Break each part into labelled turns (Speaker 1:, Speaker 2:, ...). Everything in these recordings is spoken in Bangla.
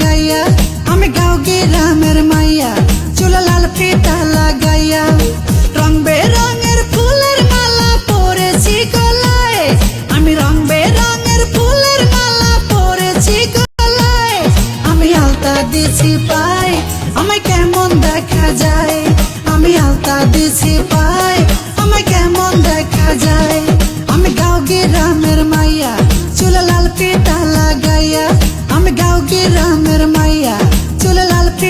Speaker 1: গাইয়া আমি গাও গ্রামের মাইয়া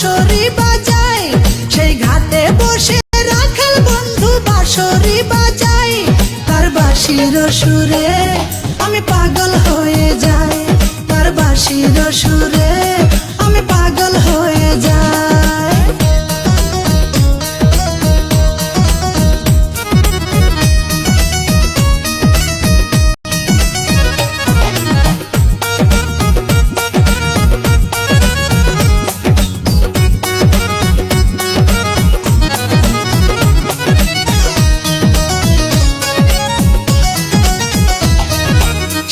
Speaker 1: বাঁশরি বাজায়, সেই ঘাটে বসে রাখাল বন্ধু বাঁশরি বাজায়। তার বাঁশির সুরে আমি পাগল হয়ে যাই, তার বাঁশির সুরে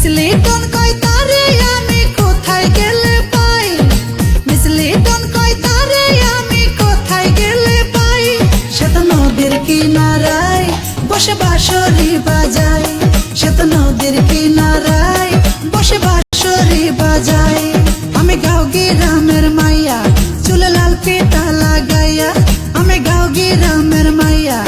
Speaker 1: মিসলিটন কই তারে আমি কোথায় গেলে পাই? মিসলিটন কই তারে আমি কোথায় গেলে পাই? শত নদীর কিনারায় বসে বাঁশরি বাজাই শত নদীর কিনারায় বসে বাঁশরি বাজাই আমি গাও গ্রামের মাইয়া, চুলে লাল পেটা লাগাইয়া। আমি গাও গ্রামের মাইয়া